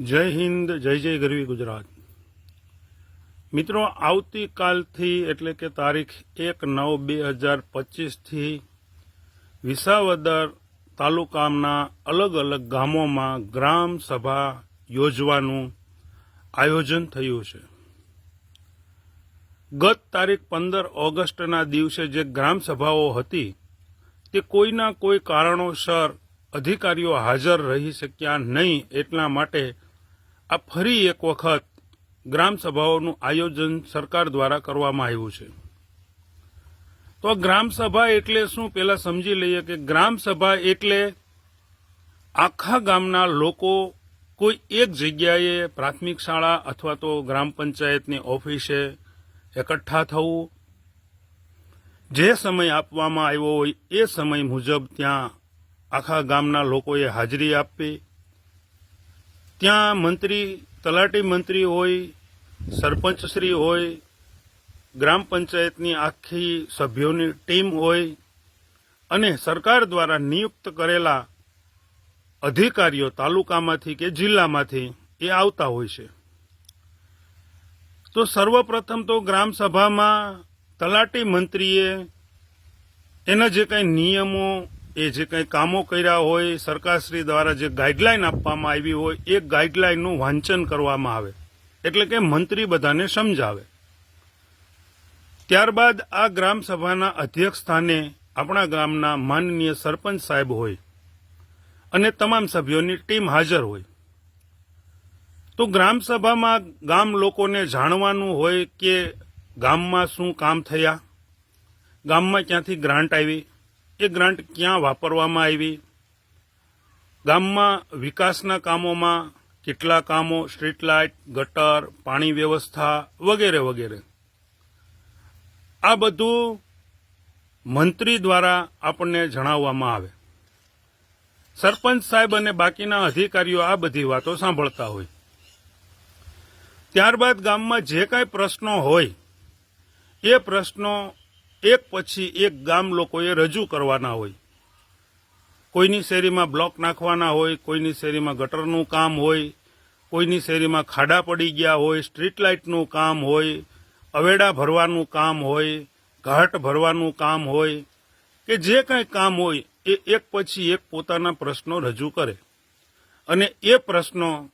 જય હિન્દ, જય જય ગરવી ગુજરાત. મિત્રો, આવતીકાલથી એટલે કે તારીખ એક નવ બે હજાર પચીસથી વિસાવદર તાલુકાના અલગ અલગ ગામોમાં ગ્રામ સભા યોજવાનું આયોજન થયું છે. ગત તારીખ પંદર ઓગસ્ટના દિવસે જે ગ્રામ સભાઓ હતી, તે કોઈના કોઈ કારણોસર અધિકારીઓ હાજર રહી શક્યા નહીં એટલા માટે આ ફરી એક વખત ગ્રામસભાઓનું આયોજન સરકાર દ્વારા કરવામાં આવ્યું છે. તો ગ્રામસભા એટલે શું? પહેલાં સમજી લઈએ કે ગ્રામસભા એટલે આખા ગામના લોકો કોઈ એક જગ્યાએ પ્રાથમિક શાળા અથવા તો ગ્રામ પંચાયતની ઓફિસે એકઠા થવું, જે સમય આપવામાં આવ્યો હોય એ સમય મુજબ ત્યાં આખા ગામના લોકોએ હાજરી આપવી ત્યાં મંત્રી, તલાટી મંત્રી હોય, સરપંચશ્રી હોય, ગ્રામ પંચાયતની આખી સભ્યોની ટીમ હોય અને સરકાર દ્વારા નિયુક્ત કરેલા અધિકારીઓ તાલુકામાંથી કે જિલ્લામાંથી એ આવતા હોય છે. તો સર્વપ્રથમ તો ગ્રામસભામાં તલાટી મંત્રીએ એના જે કંઈ નિયમો એ જે કંઈ કામો કર્યા હોય, સરકારશ્રી દ્વારા જે ગાઈડલાઈન આપવામાં આવી હોય, એ ગાઈડલાઈનનું વાંચન કરવામાં આવે. એટલે કે મંત્રી બધાને સમજાવે. ત્યારબાદ આ ગ્રામસભાના અધ્યક્ષ સ્થાને આપણા ગામના માનનીય સરપંચ સાહેબ હોય અને તમામ સભ્યોની ટીમ હાજર હોય. તો ગ્રામસભામાં ગામ લોકોને જાણવાનું હોય કે ગામમાં શું કામ થયા, ગામમાં ક્યાંથી ગ્રાન્ટ આવી એ ગ્રાન્ટ ક્યાં વાપરવામાં આવી? ગામમાં વિકાસના કામોમાં કેટલા કામો, સ્ટ્રીટ લાઇટ, ગટર, પાણી વ્યવસ્થા વગેરે વગેરે? આ બધું મંત્રી દ્વારા આપણને જણાવવામાં આવે. સરપંચ સાહેબ અને બાકીના અધિકારીઓ આ બધી વાતો સાંભળતા હોય. ત્યારબાદ ગામમાં જે કાંઈ પ્રશ્નો હોય, એ પ્રશ્નો એક પછી એક ગામ લોકોએ રજૂ કરવાના હોય. કોઈની શેરીમાં બ્લોક નાખવાના હોય, કોઈની શેરીમાં ગટરનું કામ હોય, કોઈની શેરીમાં ખાડા પડી ગયા હોય, સ્ટ્રીટ લાઇટનું કામ હોય, અવેડા ભરવાનું કામ હોય, ઘાટ ભરવાનું કામ હોય, કે જે કાંઈ કામ હોય, એ એક પછી એક પોતાના પ્રશ્નો રજૂ કરે. અને એ પ્રશ્નો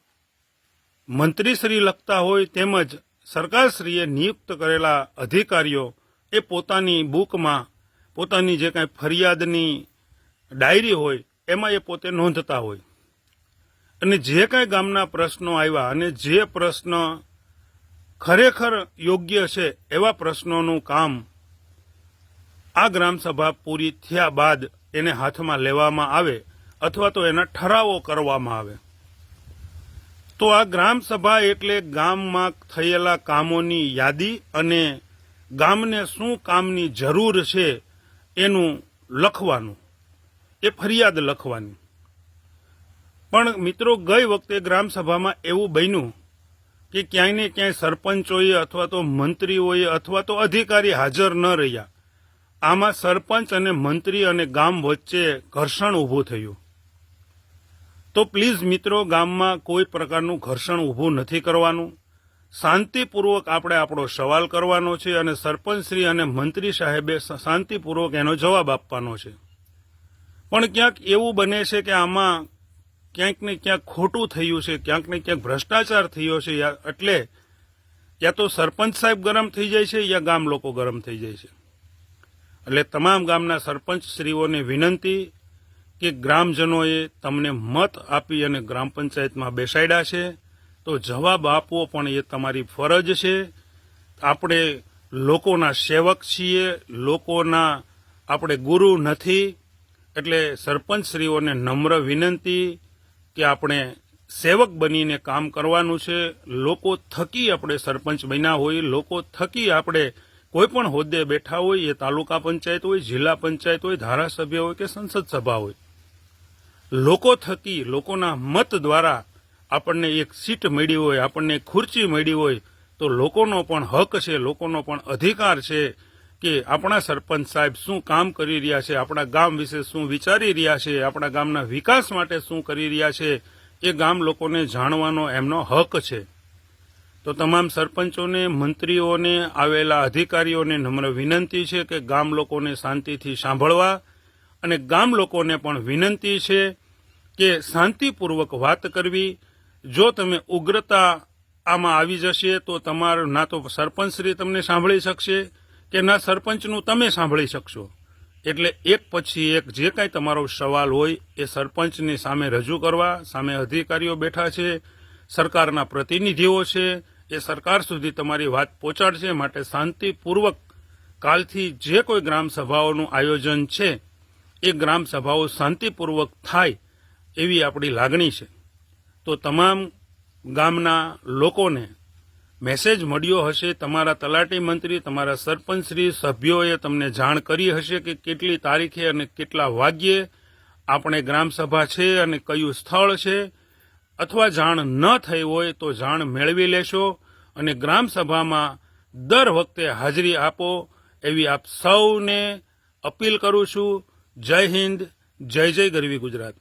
મંત્રીશ્રી લખતા હોય તેમજ સરકારશ્રીએ નિયુક્ત કરેલા અધિકારીઓ એ પોતાની બુકમાં, પોતાની જે કાંઈ ફરિયાદની ડાયરી હોય, એમાં એ પોતે નોંધતા હોય. અને જે કાંઈ ગામના પ્રશ્નો આવ્યા અને જે પ્રશ્ન ખરેખર યોગ્ય છે એવા પ્રશ્નોનું કામ આ ગ્રામસભા પૂરી થયા બાદ એને હાથમાં લેવામાં આવે અથવા તો એના ઠરાવો કરવામાં આવે. તો આ ગ્રામસભા એટલે ગામમાં થયેલા કામોની યાદી અને ગામને શું કામની જરૂર છે એનું લખવાનું, એ ફરિયાદ લખવાની. પણ મિત્રો, ગઈ વખતે ગ્રામસભામાં એવું બન્યું કે ક્યાંય ને ક્યાંય સરપંચોએ અથવા તો મંત્રીઓએ અથવા તો અધિકારી હાજર ન રહ્યા. આમાં સરપંચ અને મંત્રી અને ગામ વચ્ચે ઘર્ષણ ઊભું થયું. તો પ્લીઝ મિત્રો, ગામમાં કોઈ પ્રકારનું ઘર્ષણ ઊભું નથી કરવાનું. શાંતિપૂર્વક આપણે આપણો સવાલ કરવાનો છે અને સરપંચશ્રી અને મંત્રી સાહેબે શાંતિપૂર્વક એનો જવાબ આપવાનો છે. પણ ક્યાંક એવું બને છે કે આમાં ક્યાંક ને ક્યાંક ખોટું થયું છે, ક્યાંક ને ક્યાંક ભ્રષ્ટાચાર થયો છે એટલે યા તો સરપંચ સાહેબ ગરમ થઈ જાય છે યા ગામ લોકો ગરમ થઈ જાય છે. એટલે તમામ ગામના સરપંચશ્રીઓને વિનંતી કે ગ્રામજનોએ તમને મત આપી અને ગ્રામ પંચાયતમાં બેસાડ્યા છે. તો જવાબ આપવો પણ એ તમારી ફરજ છે. આપણે લોકોના સેવક છીએ, લોકોના આપણે ગુરુ નથી. એટલે સરપંચશ્રીઓને નમ્ર વિનંતી કે આપણે સેવક બનીને કામ કરવાનું છે. લોકો થકી આપણે સરપંચ બન્યા હોય, લોકો થકી આપણે કોઈ પણ હોદ્દે બેઠા હોય, એ તાલુકા પંચાયત હોય, જિલ્લા પંચાયત હોય, ધારાસભ્ય હોય કે સંસદ સભા હોય. લોકો થકી, લોકોના મત દ્વારા આપણને એક સીટ મળી હોય, આપણને ખુરચી મળી હોય, તો લોકોનો પણ હક છે, લોકોનો પણ અધિકાર છે કે આપણા સરપંચ સાહેબ શું કામ કરી રહ્યા છે, આપણા ગામ વિશે શું વિચારી રહ્યા છે, આપણા ગામના વિકાસ માટે શું કરી રહ્યા છે, એ ગામ લોકોને જાણવાનો એમનો હક છે. તો તમામ સરપંચોને, મંત્રીઓને, આવેલા અધિકારીઓને નમ્ર વિનંતી છે કે ગામ લોકોને શાંતિથી સાંભળવા અને ગામ લોકોને પણ વિનંતી છે કે શાંતિપૂર્વક વાત કરવી જો તમે ઉગ્રતા આમાં આવી જશે, તો તમારો ના તો સરપંચશ્રી તમને સાંભળી શકશે કે ના સરપંચનું તમે સાંભળી શકશો. એટલે એક પછી એક જે કાંઈ તમારો સવાલ હોય, એ સરપંચની સામે રજૂ કરવા, સામે અધિકારીઓ બેઠા છે, સરકારના પ્રતિનિધિઓ છે, એ સરકાર સુધી તમારી વાત પહોંચાડશે. માટે શાંતિપૂર્વક કાલથી જે કોઈ ગ્રામ સભાઓનું આયોજન છે, એ ગ્રામ સભાઓ શાંતિપૂર્વક થાય એવી આપણી લાગણી છે. તો તમામ ગામના લોકોને મેસેજ મળ્યો હશે, તમારા તલાટી મંત્રી, તમારા સરપંચશ્રી સભ્યોએ તમને જાણ કરી હશે કે કેટલી તારીખે અને કેટલા વાગ્યે આપણે ગ્રામસભા છે અને કયું સ્થળ છે. અથવા જાણ ન થઈ હોય તો જાણ મેળવી લેશો અને ગ્રામસભામાં દર વખતે હાજરી આપો એવી આપ સૌને અપીલ કરું છું. જય હિન્દ, જય જય ગરવી ગુજરાત.